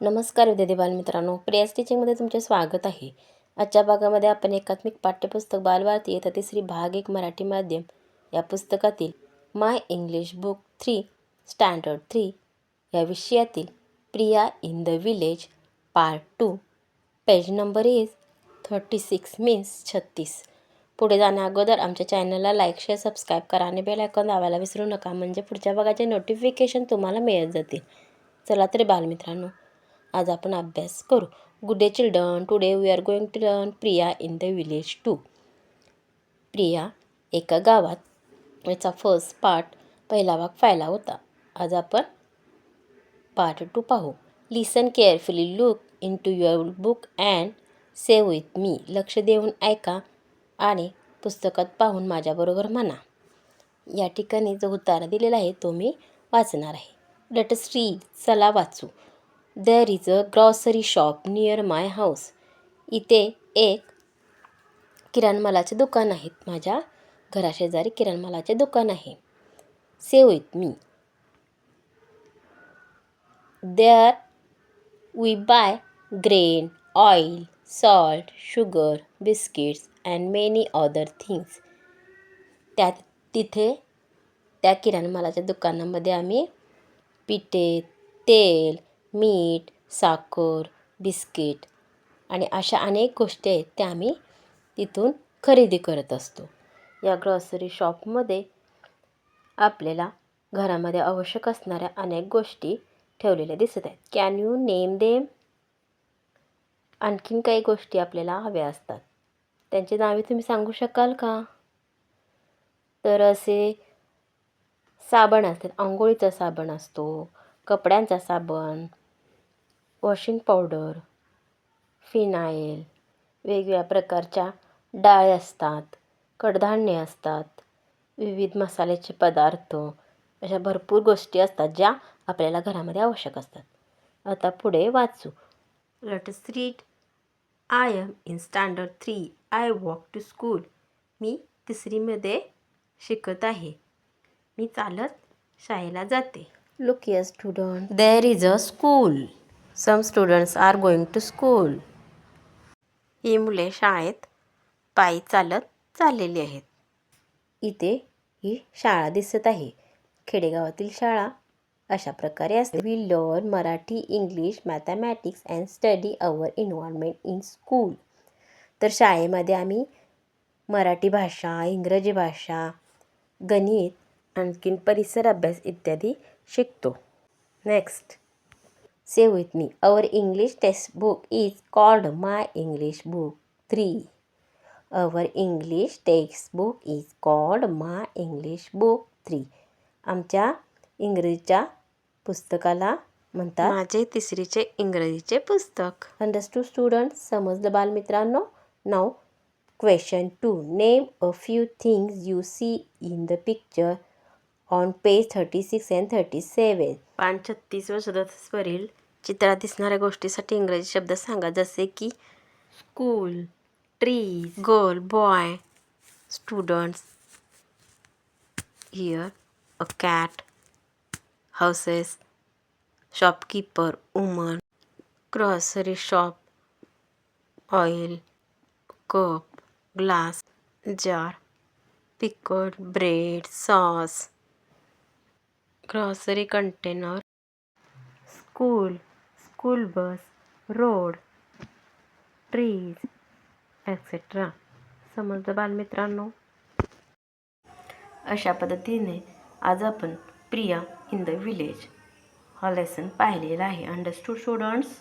नमस्कार विद्यार्थी बालमित्रांनो प्रियास टीचिंगमध्ये तुमचे स्वागत आहे. आजच्या भागामध्ये आपण एकात्मिक पाठ्यपुस्तक बालभारती येतात तिसरी भाग एक मराठी माध्यम या पुस्तकातील my English book three standard three या विषयातील Priya in the village part two page number is thirty six means छत्तीस. पुढे जाण्याअगोदर आमच्या चॅनलला लाईक शेअर सबस्क्राईब करा आणि बेल आयकॉन दाबायला विसरू नका. म्हणजे पुढच्या भागाचे नोटिफिकेशन तुम्हाला मिळत जातील. चला तरी बालमित्रांनो आज आपण अभ्यास करू. Good day children today we are going to learn Priya in the village to Priya एका गावात. याचा फर्स्ट पार्ट पहिला भाग पाहिला होता. आज आपण पार्ट टू पाहू. Listen carefully look into your book and say with me लक्ष देऊन ऐका आणि पुस्तकात पाहून माझ्याबरोबर म्हणा. या ठिकाणी जो उतारा दिलेला आहे तो मी वाचणार आहे. लेट रीड चला वाचू. There is a grocery shop near my house इथे एक किराणमालाचे दुकान आहेत. माझ्या घराशेजारी किराणमालाचे दुकान आहे. Say with me there we buy grain oil salt sugar biscuits and many other things त्यात तिथे त्या किराणमालाच्या दुकानामध्ये आम्ही पिठे तेल मीठ साखर बिस्किट आणि अशा अनेक गोष्टी आहेत त्या आम्ही तिथून खरेदी करत असतो. या ग्रॉसरी शॉपमध्ये आपल्याला घरामध्ये आवश्यक असणाऱ्या अनेक गोष्टी ठेवलेल्या दिसत आहेत. कॅन यू नेम देम आणखीन काही गोष्टी आपल्याला हव्या असतात. त्यांची नावे तुम्ही सांगू शकाल का? तर असे साबण असतात. आंघोळीचा साबण असतो कपड्यांचा साबण वॉशिंग पावडर फिनाईल वेगवेगळ्या प्रकारच्या डाळ असतात कडधान्ये असतात विविध मसाल्याचे पदार्थ अशा भरपूर गोष्टी असतात ज्या आपल्याला घरामध्ये आवश्यक असतात. आता पुढे वाचू. Let read I am in standard three I walk to school मी तिसरीमध्ये शिकत आहे. मी चालत शाळेला जाते. लुक य student there is a school some students are going to school ही मुले शाळेत पायी चालत चाललेली आहेत. इथे ही शाळा दिसत आहे. खेडेगावातील शाळा अशा प्रकारे असते. We learn Marathi English mathematics and study our environment in school तर शाळेमध्ये आम्ही मराठी भाषा इंग्रजी भाषा गणित आणखीन परिसर अभ्यास इत्यादी शिकतो. Next say with me our English text book is called my English book three our English text book is called my English book three आमच्या इंग्रजीच्या पुस्तकाला म्हणतात माझे तिसरीचे इंग्रजीचे पुस्तक. अंडरस्टूड स्टुडंट समजलं बालमित्रांनो? नाव question to name a few things you see in the picture on page thirty six and thirty seven पान छत्तीस व सदतीसवरील चित्रा दिसणाऱ्या गोष्टीसाठी इंग्रजी शब्द सांगा, जसे की school tree girl boy students here a cat houses shopkeeper woman grocery shop oil cup glass jar pickled bread sauce grocery container. School school bus road trees etcetera समजलं बालमित्रांनो. अशा पद्धतीने आज आपण प्रिया इन द विलेज हा lesson पाहिलेला आहे. Understood students